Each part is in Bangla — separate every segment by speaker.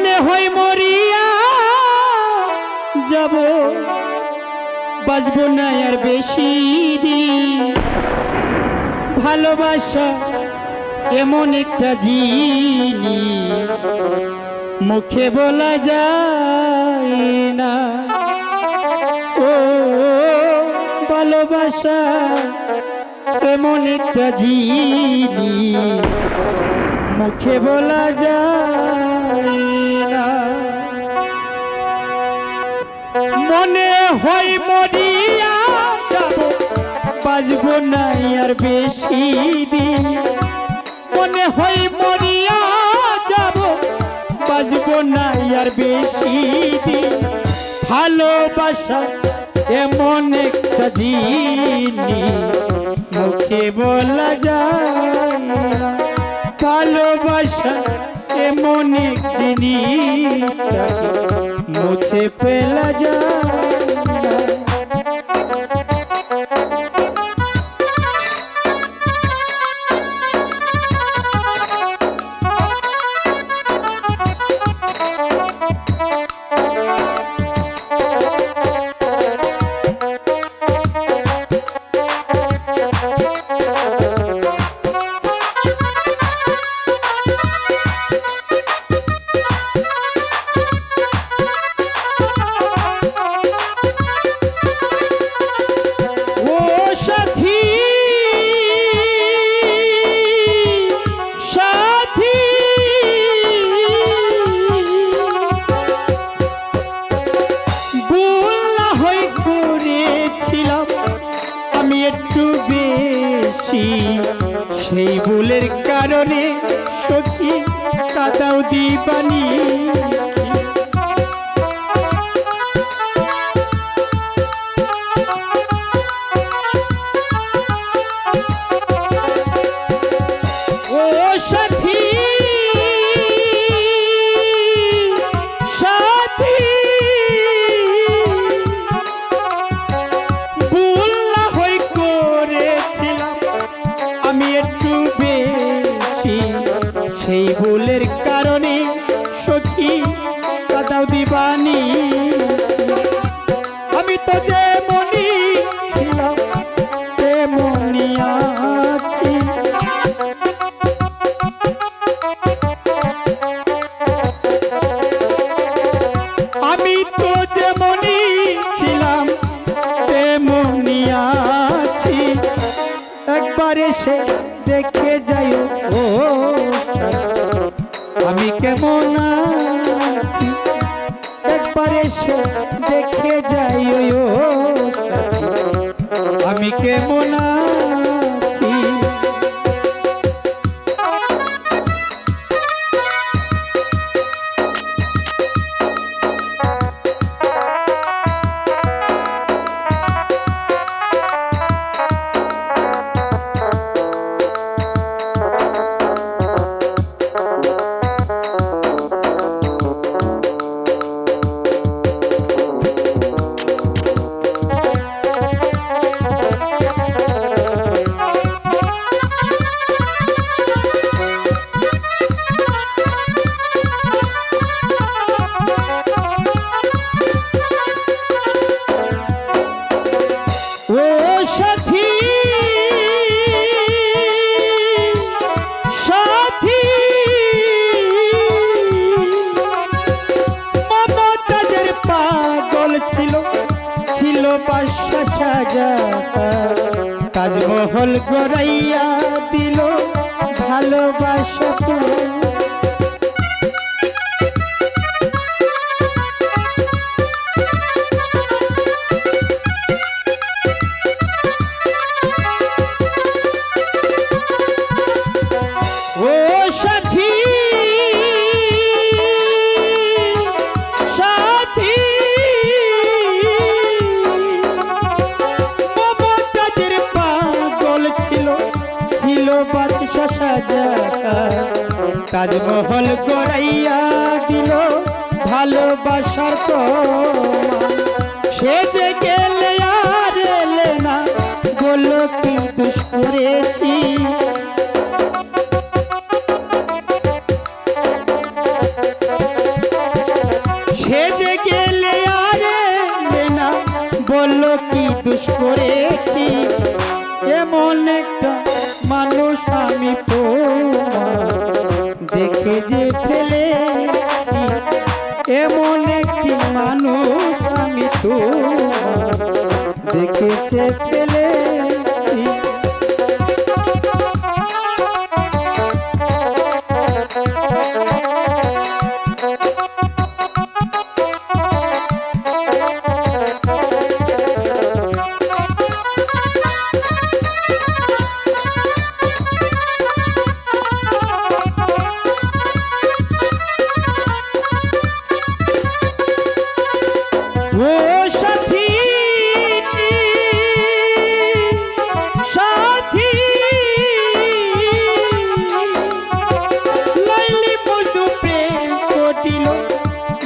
Speaker 1: মনে হয় মরিয়া যাব। বাঁচবো না আর বেশি দিন। ভালোবাসা এমন একটা জিনিস মুখে বলা যায় না। ও, ভালোবাসা এমন একটা জিনিস মুখে বলা যায় হয় মরিয়া যাব। বাজবো না আর বেশি দিন। মনে হয় মরিয়া যাব। বাজবো না আর বেশি দিন। ভালোবাসা এমন একটা জিনিস। মুখে বলা যায় ভালোবাসা এমন এক জিনিস। মুছে ফেলা যায় দিবানি আমি কেমন বাসা তাজমহল গড়াইয়া দিল ভালোবাসা তো তাজমহল করাইয়া দিল ভালোবাসার তো সে যে গেলে আর এলে না, বলল কিন্তু করেছি না করেছি এমন একটা মানুষ আমি দেখে যে ফেলেছি এমন একটি মানুষ আমি তো দেখেছে ফেলেছি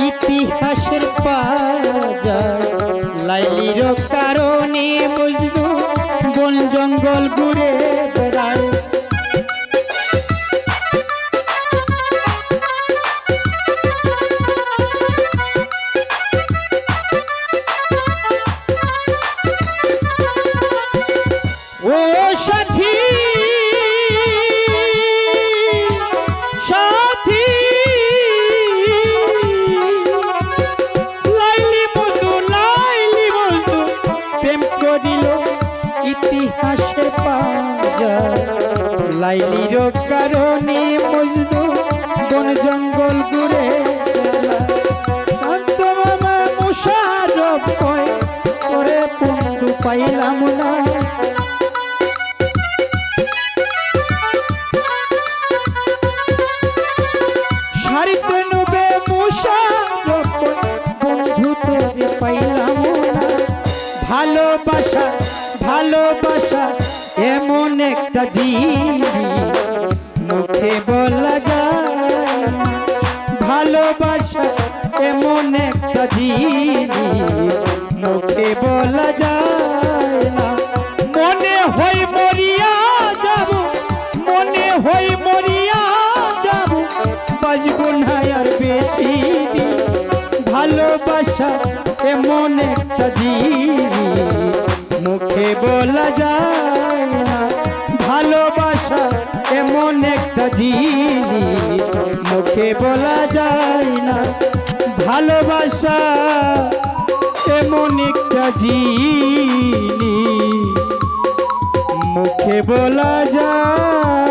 Speaker 1: ইতিহাসের পাজা লাইলির কারণে বুঝব ভালোবাসা এমন একটা জিনিস। মুখে বলা যায় না। হই মরিয়া যাব, মনে হই মরিয়া যাব। বাজবো বেশি। ভালোবাসা এমন একটা জিনিস। মুখে বলা যায় ভালোবাসা এমন একটা জিনিস মুখে বলা যায় না। ভালোবাসা এমন একটা জিনিস মুখে বলা যায়